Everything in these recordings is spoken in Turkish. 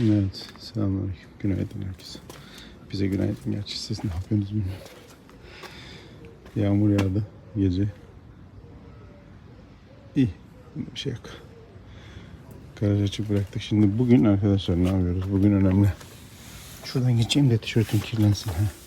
Evet, selamünaleyküm. Günaydın herkese. Bize günaydın. Gerçi siz ne yapıyorsunuz bilmiyorum. Yağmur yağdı gece. İyi, bir şey yok. Garaj açık bıraktık. Şimdi bugün arkadaşlar ne yapıyoruz? Bugün önemli. Şuradan geçeyim de tişörtüm kirlensin. Ha.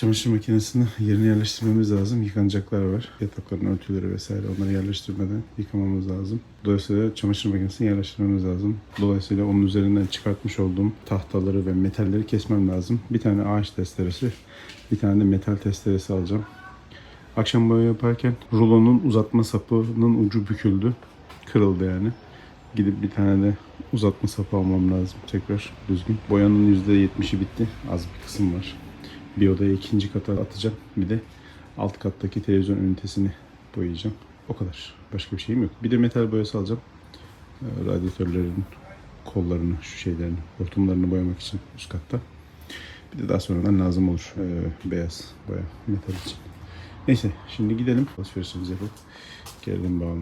Çamaşır makinesini yerine yerleştirmemiz lazım. Yıkanacaklar var. Yatakların örtüleri vesaire onları yerleştirmeden yıkamamız lazım. Dolayısıyla çamaşır makinesini yerleştirmemiz lazım. Dolayısıyla onun üzerinden çıkartmış olduğum tahtaları ve metalleri kesmem lazım. Bir tane ağaç testeresi, bir tane de metal testeresi alacağım. Akşam boya yaparken rulonun uzatma sapının ucu büküldü. Kırıldı yani. Gidip bir tane de uzatma sapı almam lazım tekrar düzgün. Boyanın %70'i bitti. Az bir kısım var. Bir odaya ikinci kata atacağım. Bir de alt kattaki televizyon ünitesini boyayacağım. O kadar. Başka bir şeyim yok. Bir de metal boyası alacağım. Ee, Radyatörlerin kollarını, şu şeylerini, hortumlarını boyamak için üst katta. Bir de daha sonradan lazım olur ee, beyaz boya metal için. Neyse şimdi gidelim. Alışverişimizi yapıp gelelim bağlı.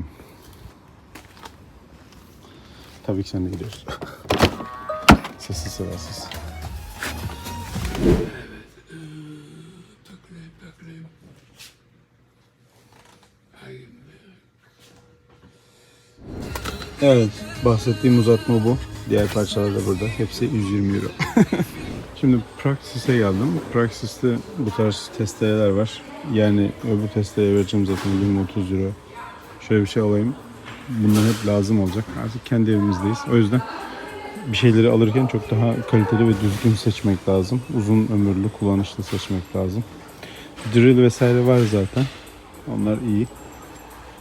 Tabii ki sen de gidiyorsun. Sessiz sedasız. Evet, bahsettiğim uzatma bu. Diğer parçalar da burada. Hepsi 120 euro. Şimdi Praxis'e geldim. Praxis'te bu tarz testereler var. Yani öbür testereye vereceğim zaten 20-30 euro. Şöyle bir şey alayım. Bunlar hep lazım olacak. Artık kendi evimizdeyiz. O yüzden bir şeyleri alırken çok daha kaliteli ve düzgün seçmek lazım. Uzun ömürlü, kullanışlı seçmek lazım. Drill vesaire var zaten. Onlar iyi.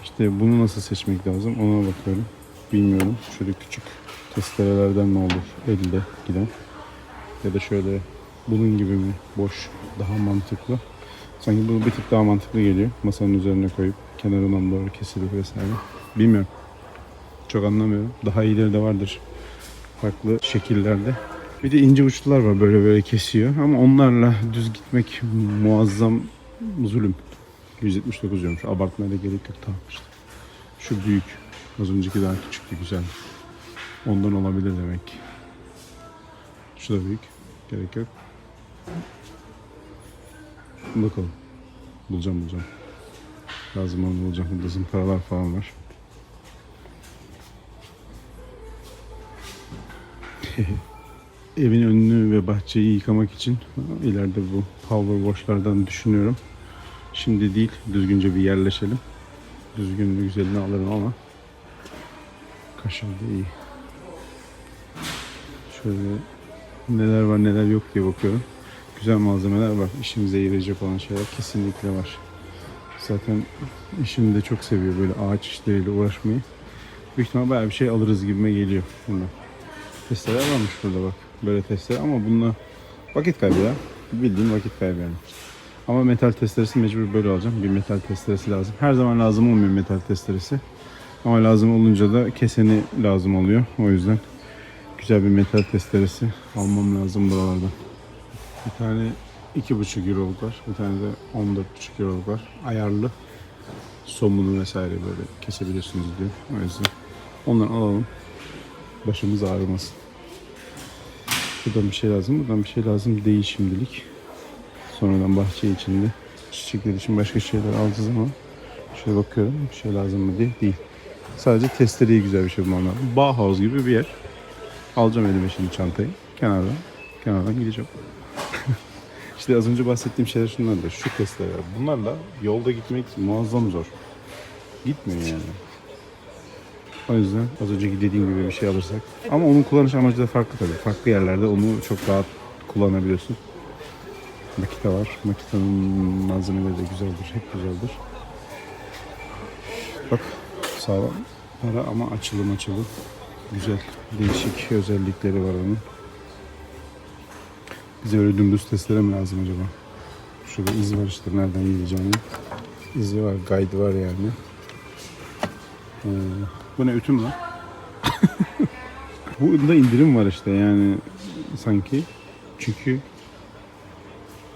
İşte bunu nasıl seçmek lazım ona bakıyorum. Bilmiyorum. Şöyle küçük testerelerden ne olur elde giden. Ya da şöyle bunun gibi mi boş daha mantıklı. Sanki bu bir tık daha mantıklı geliyor. Masanın üzerine koyup kenarından doğru kesilir vesaire. Bilmiyorum. Çok anlamıyorum. Daha iyileri de vardır. Farklı şekillerde. Bir de ince uçlular var böyle böyle kesiyor. Ama onlarla düz gitmek muazzam zulüm. 179 diyormuş. Abartmaya da gerek yok. Tamam işte. Şu büyük. Az önceki daha küçüktü güzel. Ondan olabilir demek ki. Şu da büyük. Gerek yok. Bakalım. Bulacağım bulacağım. Lazım onu bulacağım. Burada zımparalar falan var. Evin önünü ve bahçeyi yıkamak için ileride bu power washlardan düşünüyorum. Şimdi değil, düzgünce bir yerleşelim. Düzgün ve güzelini alırım ama kaşarda iyi. Şöyle neler var neler yok diye bakıyorum. Güzel malzemeler var. İşimize yarayacak olan şeyler kesinlikle var. Zaten işimi de çok seviyor böyle ağaç işleriyle uğraşmayı. Büyük ihtimal bayağı bir şey alırız gibime geliyor bundan. Testereler varmış burada bak. Böyle testere ama bununla vakit kaybı ya. Bildiğin vakit kaybı yani. Ama metal testeresi mecbur böyle alacağım. Bir metal testeresi lazım. Her zaman lazım olmuyor metal testeresi. Ama lazım olunca da keseni lazım oluyor. O yüzden güzel bir metal testeresi almam lazım buralardan. Bir tane 2,5 euroluk var. Bir tane de 14,5 euroluk var. Ayarlı somunu vesaire böyle kesebiliyorsunuz diyor. O yüzden ondan alalım. Başımız ağrımasın. Buradan bir şey lazım. Buradan bir şey lazım değil şimdilik. Sonradan bahçe içinde çiçekler için başka şeyler aldığı zaman şöyle bakıyorum bir şey lazım mı diye değil. Sadece testereyi güzel bir şey bulmam lazım. Bauhaus gibi bir yer. Alacağım elime şimdi çantayı. Kenardan. Kenardan gideceğim. işte az önce bahsettiğim şeyler şunlar da. Şu testereler. Bunlarla yolda gitmek muazzam zor. Gitmiyor yani. O yüzden az önceki dediğim gibi bir şey alırsak. Ama onun kullanış amacı da farklı tabii. Farklı yerlerde onu çok rahat kullanabiliyorsun. Makita var. Makitanın malzemeleri de güzeldir. Hep güzeldir. Bak sağlam para ama açılı açılı. Güzel. Değişik özellikleri var onun. Bize öyle dümdüz testlere mi lazım acaba? Şurada iz var işte nereden gideceğini. İzi var, guide var yani. Ee, bu ne ütüm lan? Bunda indirim var işte yani sanki. Çünkü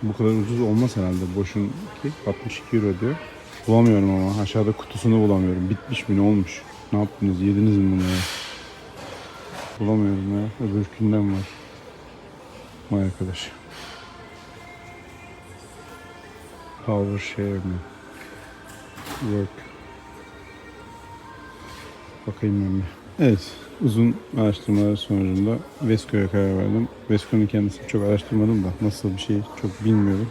bu kadar ucuz olmaz herhalde. Boşun ki 62 euro diyor. Bulamıyorum ama aşağıda kutusunu bulamıyorum. Bitmiş mi ne olmuş? Ne yaptınız? Yediniz mi ya? bulamıyorum ya. Öbürkünden var. Vay arkadaş. Power share mi? Work. Bakayım ben bir. Evet. Uzun araştırmalar sonucunda Vesco'ya karar verdim. Vesco'nun kendisini çok araştırmadım da nasıl bir şey çok bilmiyorum.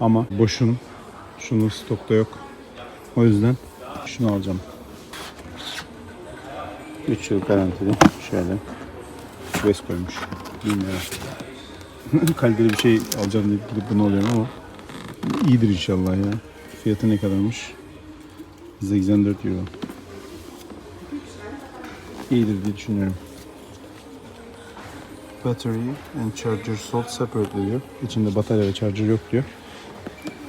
Ama boşun. Şunun stokta yok. O yüzden şunu alacağım. 3 yıl garantili. Şöyle. Vesco'ymuş. Bilmiyorum. Kaliteli bir şey alacağım deyip gidip bunu alıyorum ama iyidir inşallah ya. Fiyatı ne kadarmış? 84 euro. İyidir diye düşünüyorum. Battery and charger sold separately diyor. İçinde batarya ve charger yok diyor.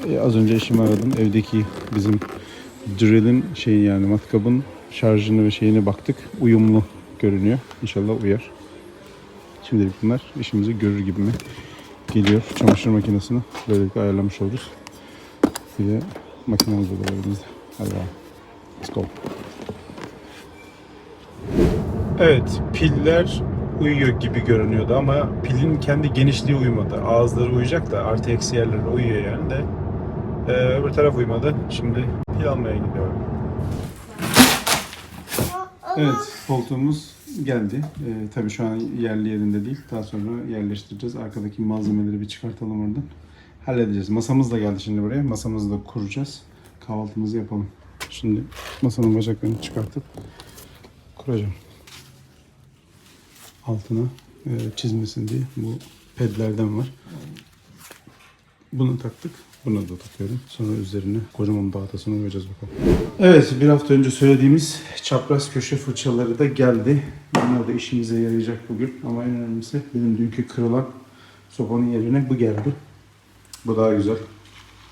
E, az önce eşimi aradım. Evdeki bizim drill'in şeyi yani matkabın şarjını ve şeyine baktık. Uyumlu görünüyor. İnşallah uyar. Şimdilik bunlar işimizi görür gibi mi geliyor. Çamaşır makinesini böylelikle ayarlamış oluruz. Bir de makinemiz de var elimizde. Hadi. Let's go. Evet, piller uyuyor gibi görünüyordu ama pilin kendi genişliği uymadı. Ağızları uyacak da artı eksi yerleri uyuyor yani de. Ee, öbür taraf uymadı. Şimdi pil almaya gidiyorum. Evet, koltuğumuz geldi. Ee, tabii şu an yerli yerinde değil. Daha sonra yerleştireceğiz. Arkadaki malzemeleri bir çıkartalım oradan. Halledeceğiz. Masamız da geldi şimdi buraya. Masamızı da kuracağız. Kahvaltımızı yapalım. Şimdi masanın bacaklarını çıkartıp kuracağım. Altına e, çizmesin diye bu pedlerden var. Bunu taktık. Bunu da takıyorum. Sonra üzerine kocaman baltasını koyacağız bakalım. Evet bir hafta önce söylediğimiz çapraz köşe fırçaları da geldi. Bunlar da işimize yarayacak bugün. Ama en önemlisi benim dünkü kırılan sopanın yerine bu geldi. Bu daha güzel.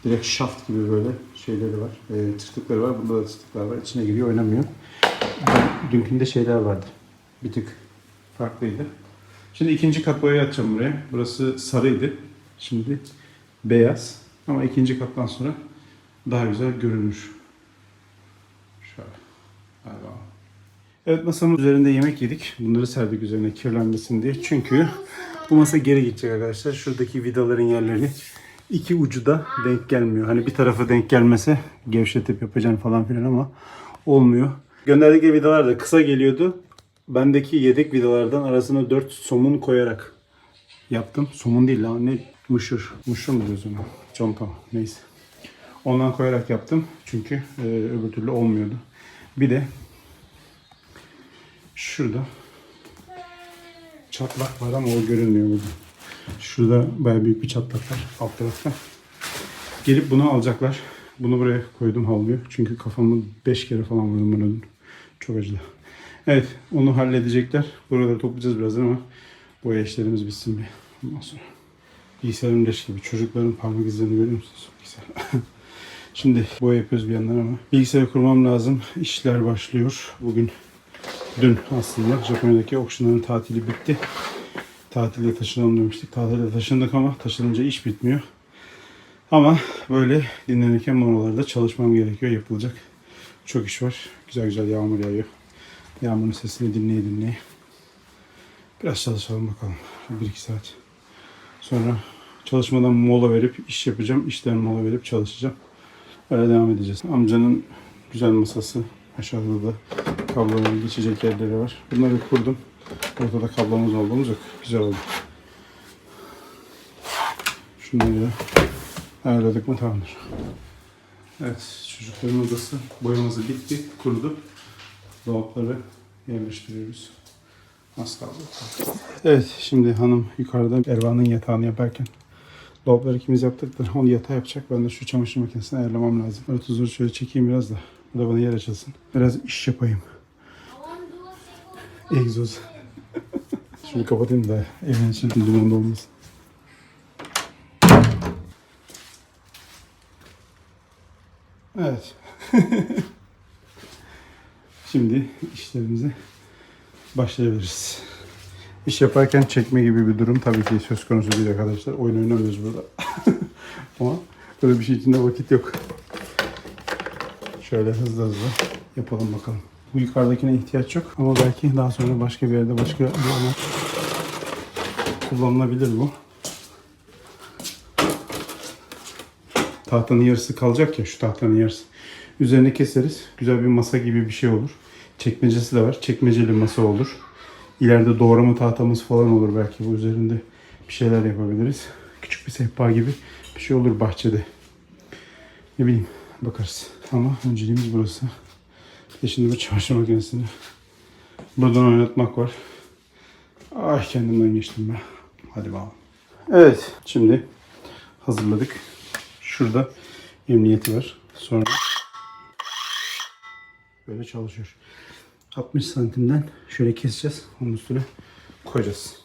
Direkt şaft gibi böyle şeyleri var. E, tırtıkları var. Bunda da tırtıklar var. İçine giriyor oynamıyor. Dünkünde şeyler vardı. Bir tık farklıydı. Şimdi ikinci kat boya atacağım buraya. Burası sarıydı. Şimdi beyaz. Ama ikinci kattan sonra daha güzel görünür. Şöyle. Evet masanın üzerinde yemek yedik. Bunları serdik üzerine kirlenmesin diye. Çünkü bu masa geri gidecek arkadaşlar. Şuradaki vidaların yerleri iki ucu da denk gelmiyor. Hani bir tarafı denk gelmese gevşetip yapacaksın falan filan ama olmuyor. Gönderdikleri vidalar da kısa geliyordu. Bendeki yedek vidalardan arasına 4 somun koyarak yaptım. Somun değil lan ne? Muşur. Muşur mu diyoruz ona? Conta neyse. Ondan koyarak yaptım. Çünkü e, öbür türlü olmuyordu. Bir de şurada çatlak var ama o görünmüyor burada. Şurada bayağı büyük bir çatlak var alt tarafta. Gelip bunu alacaklar. Bunu buraya koydum havluyu. Çünkü kafamı 5 kere falan vurdum buna dün. Çok acıdı. Evet onu halledecekler. Buraları toplayacağız birazdan ama boya işlerimiz bitsin bir. Ondan sonra. Bilgisayarım leş gibi. Çocukların parmak izlerini görüyor musunuz? Güzel. Şimdi boya yapıyoruz bir yandan ama. Bilgisayarı kurmam lazım. İşler başlıyor. Bugün dün aslında Japonya'daki okşunların tatili bitti. Tatilde taşınalım demiştik. Tatilde taşındık ama taşınınca iş bitmiyor. Ama böyle dinlenirken molalarda çalışmam gerekiyor. Yapılacak çok iş var. Güzel güzel yağmur yağıyor. Yağmurun sesini dinleye dinleye. Biraz çalışalım bakalım. Bir iki saat. Sonra çalışmadan mola verip iş yapacağım. İşten mola verip çalışacağım. Öyle devam edeceğiz. Amcanın güzel masası. Aşağıda da kabloların geçecek yerleri var. Bunları kurdum. Ortada kablomuz olduğumuz. Güzel oldu. Şunları da ayarladık mı tamamdır. Evet çocukların odası boyamızı bitti. Kurudu. Dolapları yerleştiriyoruz. Az kaldı. Evet şimdi hanım yukarıda Ervan'ın yatağını yaparken dolapları ikimiz yaptık da onu yatağı yapacak. Ben de şu çamaşır makinesini ayarlamam lazım. Evet huzur şöyle çekeyim biraz da. Bu da bana yer açılsın. Biraz iş yapayım. Egzoz. Şunu kapatayım da evin içinde dumanda olmasın. Evet. Şimdi işlerimize başlayabiliriz. İş yaparken çekme gibi bir durum tabii ki söz konusu değil arkadaşlar. Oyun oynamıyoruz burada. Ama böyle bir şey içinde vakit yok. Şöyle hızlı hızlı yapalım bakalım. Bu yukarıdakine ihtiyaç yok. Ama belki daha sonra başka bir yerde başka bir amaç kullanılabilir bu. Tahtanın yarısı kalacak ya şu tahtanın yarısı. Üzerine keseriz. Güzel bir masa gibi bir şey olur. Çekmecesi de var. Çekmeceli masa olur. İleride doğrama tahtamız falan olur belki bu üzerinde bir şeyler yapabiliriz. Küçük bir sehpa gibi bir şey olur bahçede. Ne bileyim bakarız. Ama önceliğimiz burası. Bir de şimdi bu çamaşır makinesini buradan oynatmak var. Ay kendimden geçtim ben. Hadi bakalım. Evet şimdi hazırladık. Şurada emniyeti var. Sonra böyle çalışıyor. 60 santimden şöyle keseceğiz. Onun üstüne koyacağız.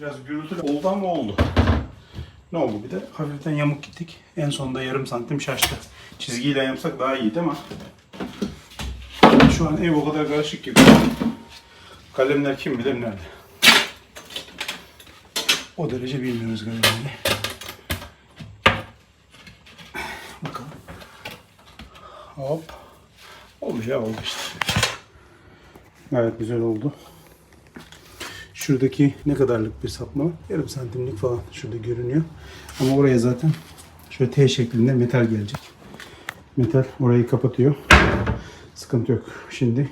Biraz gürültülü oldu ama oldu. Ne oldu bir de hafiften yamuk gittik. En sonunda yarım santim şaştı. Çizgiyle yapsak daha iyiydi ama şu an ev o kadar karışık ki. Kalemler kim bilir nerede. O derece bilmiyoruz kalemleri. Bakalım. Hop. Oldu ya oldu işte. Gayet güzel oldu. Şuradaki ne kadarlık bir sapma? Yarım santimlik falan şurada görünüyor. Ama oraya zaten şöyle T şeklinde metal gelecek. Metal orayı kapatıyor. Sıkıntı yok. Şimdi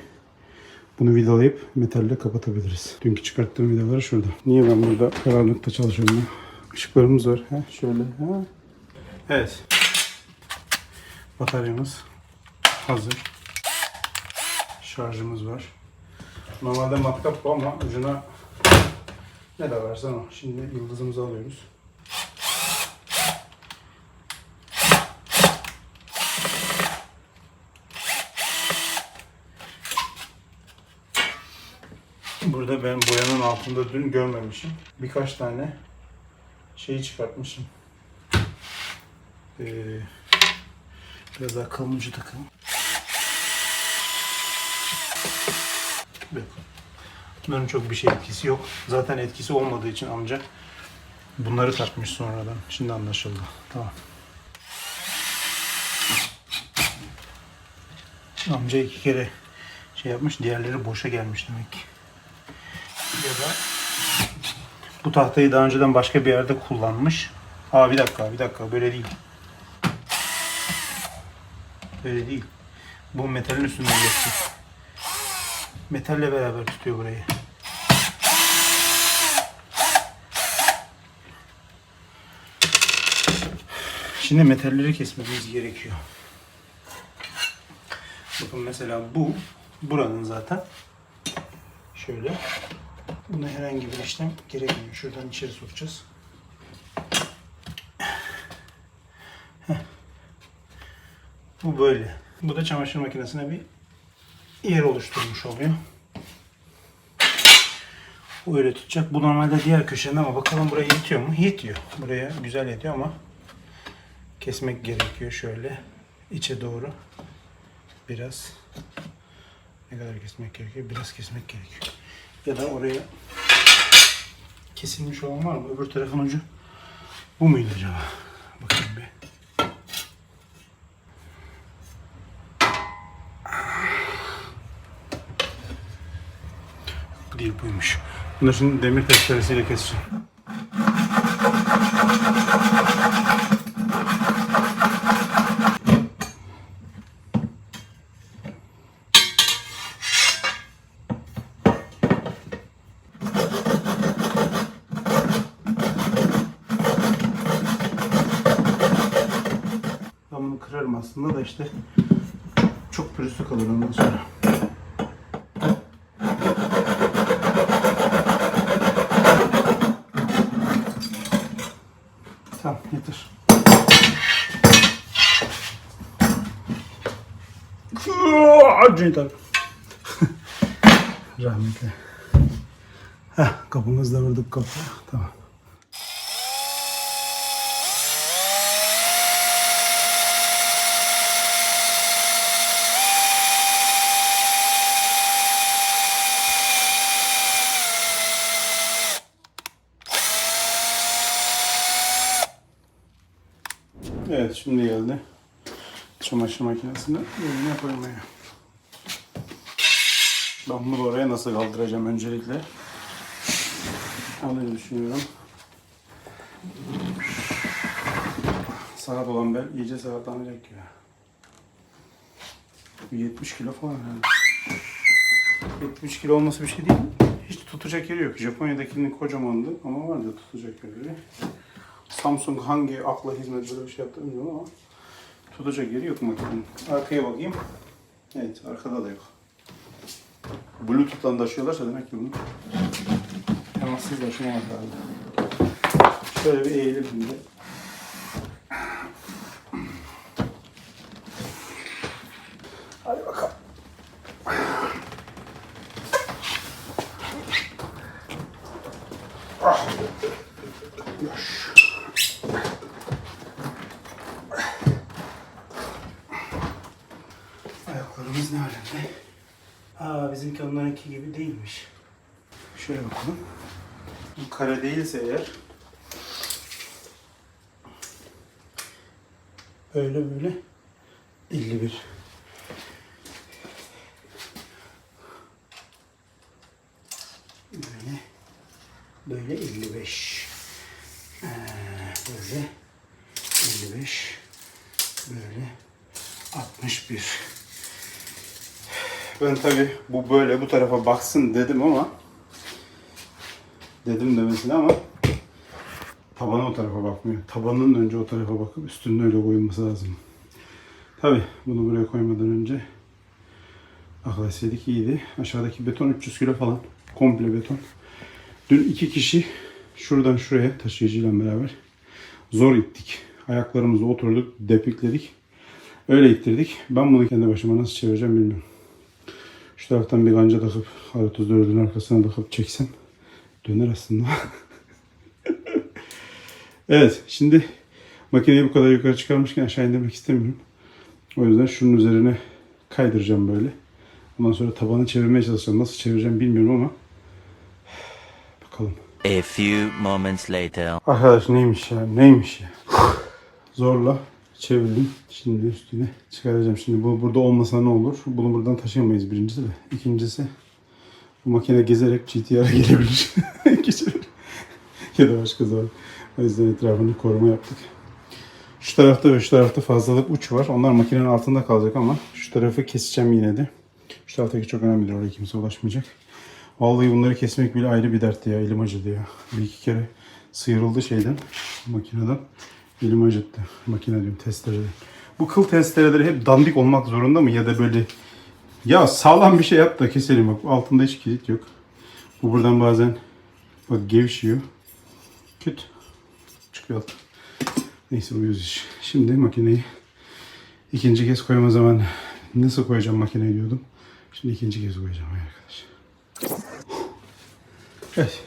bunu vidalayıp metalle kapatabiliriz. Dünkü çıkarttığım vidaları şurada. Niye ben burada karanlıkta çalışıyorum ya? Işıklarımız var. Ha, şöyle. Ha. Evet. Bataryamız hazır. Şarjımız var. Normalde matkap bu ama ucuna ne de versen o. Şimdi yıldızımızı alıyoruz. Burada ben boyanın altında dün görmemişim. Birkaç tane şeyi çıkartmışım. Ee, biraz daha kalın ucu takalım. Bunların çok bir şey etkisi yok. Zaten etkisi olmadığı için amca bunları takmış sonradan. Şimdi anlaşıldı. Tamam. Amca iki kere şey yapmış. Diğerleri boşa gelmiş demek ki. Ya da bu tahtayı daha önceden başka bir yerde kullanmış. Aa bir dakika bir dakika böyle değil. Böyle değil. Bu metalin üstünden geçecek. Metalle beraber tutuyor burayı. Şimdi metalleri kesmemiz gerekiyor. Bakın mesela bu buranın zaten şöyle buna herhangi bir işlem gerekmiyor. Şuradan içeri sokacağız. Heh. Bu böyle. Bu da çamaşır makinesine bir yer oluşturmuş oluyor. Bu öyle tutacak. Bu normalde diğer köşede ama bakalım buraya yetiyor mu? Yetiyor. Buraya güzel yetiyor ama kesmek gerekiyor şöyle içe doğru. Biraz ne kadar kesmek gerekiyor? Biraz kesmek gerekiyor. Ya da oraya kesilmiş olan var mı? Öbür tarafın ucu bu muydu acaba? Bakayım bir. Değil buymuş. Bunu şimdi demir testeresiyle keseceğim. Ben bunu kırarım aslında da işte çok pürüzlü kalır ondan sonra. Tamam yeter. Cüneyt abi. Rahmetli. Heh, kapımızda vurduk kapıya. Tamam. Evet şimdi geldi. Çamaşır makinesini yerine koymaya. Ben bunu oraya nasıl kaldıracağım öncelikle? Onu düşünüyorum. Sakat olan bel iyice sakatlanacak ya. Bu 70 kilo falan herhalde. 70 kilo olması bir şey değil. Hiç tutacak yeri yok. Japonya'dakinin kocamandı ama vardı tutacak yeri. Samsung hangi akla hizmet böyle bir şey yaptı bilmiyorum ama tutacak yeri yok makinenin. Arkaya bakayım. Evet arkada da yok. Bluetooth'tan taşıyorlarsa demek ki bunu temassız taşımamak lazım. Şöyle bir eğilip şimdi. Hadi bakalım. Ah. Yoş. Ayaklarımız ne alemde? Aa bizimki onlarınki gibi değilmiş. Şöyle bakalım. Bu kare değilse eğer öyle böyle 51. Böyle böyle 55. Ee, böyle 55 böyle 61. Ben tabi bu böyle bu tarafa baksın dedim ama dedim demesine ama tabana o tarafa bakmıyor. Tabanın önce o tarafa bakıp üstünün öyle koyulması lazım. Tabi bunu buraya koymadan önce akıl etseydik iyiydi. Aşağıdaki beton 300 kilo falan. Komple beton. Dün iki kişi şuradan şuraya taşıyıcıyla beraber zor ittik. Ayaklarımızla oturduk, depikledik. Öyle ittirdik. Ben bunu kendi başıma nasıl çevireceğim bilmiyorum. Şu taraftan bir kanca takıp R34'ün arkasına takıp çeksem döner aslında. evet şimdi makineyi bu kadar yukarı çıkarmışken aşağı indirmek istemiyorum. O yüzden şunun üzerine kaydıracağım böyle. Ondan sonra tabanı çevirmeye çalışacağım. Nasıl çevireceğim bilmiyorum ama bakalım. A few moments later. Arkadaş neymiş ya neymiş ya. Zorla çevirdim. Şimdi üstüne çıkaracağım. Şimdi bu burada olmasa ne olur? Bunu buradan taşıyamayız birincisi de. İkincisi makine gezerek GTR'a gelebilir. Ya da başka zaman. O yüzden etrafını koruma yaptık. Şu tarafta ve şu tarafta fazlalık uç var. Onlar makinenin altında kalacak ama şu tarafı keseceğim yine de. Şu taraftaki çok önemlidir. Oraya kimse ulaşmayacak. Vallahi bunları kesmek bile ayrı bir dertti ya. Elim acıdı ya. Bir iki kere sıyrıldı şeyden, makineden. Elim acıttı. Makine diyorum testereden. Bu kıl testereleri hep dandik olmak zorunda mı? Ya da böyle ya sağlam bir şey yap da keselim bak. Altında hiç kilit yok. Bu buradan bazen bak gevşiyor. Küt. Çıkıyor alt. Neyse uyuz iş. Şimdi makineyi ikinci kez koyma zamanı. Nasıl koyacağım makineyi diyordum. Şimdi ikinci kez koyacağım arkadaş. Evet.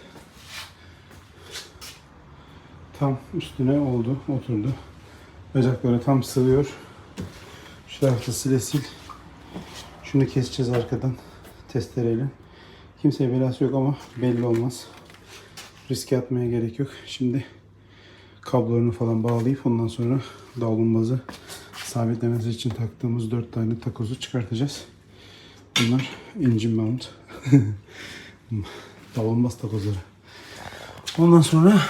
Tam üstüne oldu, oturdu. Bacakları tam sığıyor. Şu tarafta sile sil. Şunu keseceğiz arkadan testereyle. Kimseye belası yok ama belli olmaz. Riske atmaya gerek yok. Şimdi kablolarını falan bağlayıp ondan sonra davlumbazı sabitlemesi için taktığımız 4 tane takozu çıkartacağız. Bunlar engine mount. Davulmaz takozları. Ondan sonra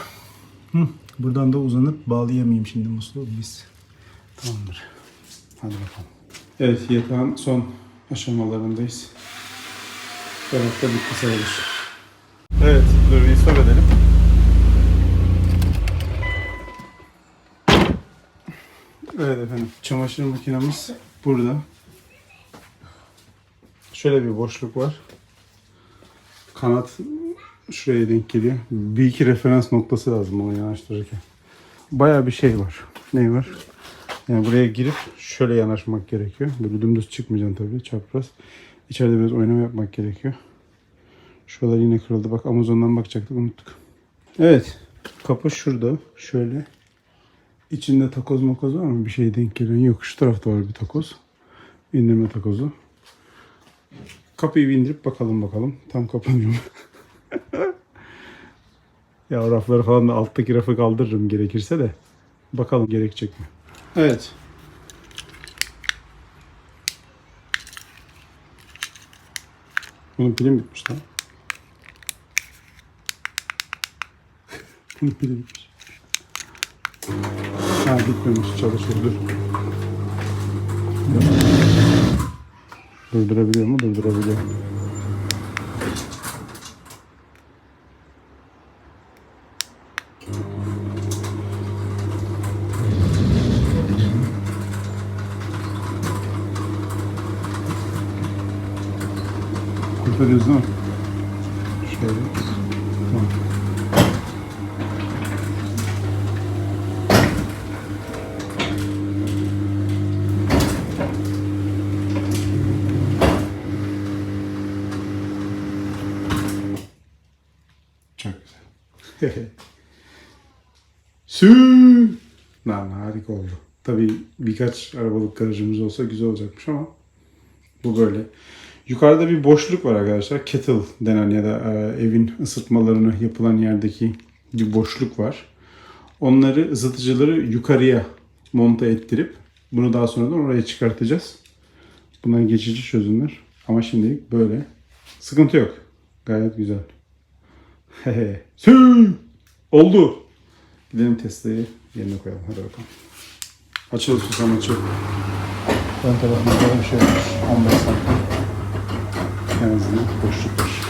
hı, buradan da uzanıp bağlayamayayım şimdi musluğu biz. Tamamdır. Hadi bakalım. Evet yatağın son aşamalarındayız. Bu tarafta bitti sayılır. Evet dur bir stop edelim. Evet efendim çamaşır makinemiz burada. Şöyle bir boşluk var. Kanat şuraya denk geliyor. Bir iki referans noktası lazım onu yanaştırırken. Bayağı bir şey var. Ne var? Yani buraya girip şöyle yanaşmak gerekiyor. Böyle dümdüz çıkmayacaksın tabii çapraz. İçeride biraz oynama yapmak gerekiyor. Şuralar yine kırıldı. Bak Amazon'dan bakacaktık unuttuk. Evet. Kapı şurada. Şöyle. İçinde takoz makoz var mı? Bir şey denk gelen yok. Şu tarafta var bir takoz. İndirme takozu. Kapıyı bir indirip bakalım bakalım. Tam kapanıyor mu? ya rafları falan da alttaki rafı kaldırırım gerekirse de. Bakalım gerekecek mi? Evet. Bunun pili mi bitmiş lan? Bunun pili bitmiş. Ha bitmemiş çalışıyor dur. Durdurabiliyor mu? Durdurabiliyor. Kurtarıyoruz değil mi? Şöyle. Tamam. Çok güzel. Sü. Lan harika oldu. Tabii birkaç arabalık garajımız olsa güzel olacakmış ama bu böyle. Yukarıda bir boşluk var arkadaşlar. Kettle denen ya da e, evin ısıtmalarını yapılan yerdeki bir boşluk var. Onları ısıtıcıları yukarıya monte ettirip bunu daha sonradan oraya çıkartacağız. Bunlar geçici çözümler. Ama şimdilik böyle. Sıkıntı yok. Gayet güzel. Hehe. Oldu. Gidelim Tesla'yı yerine koyalım. Hadi bakalım. Açıl susam açıl. Tarafında böyle bir şey var. 15 santim. En azından boşluk var.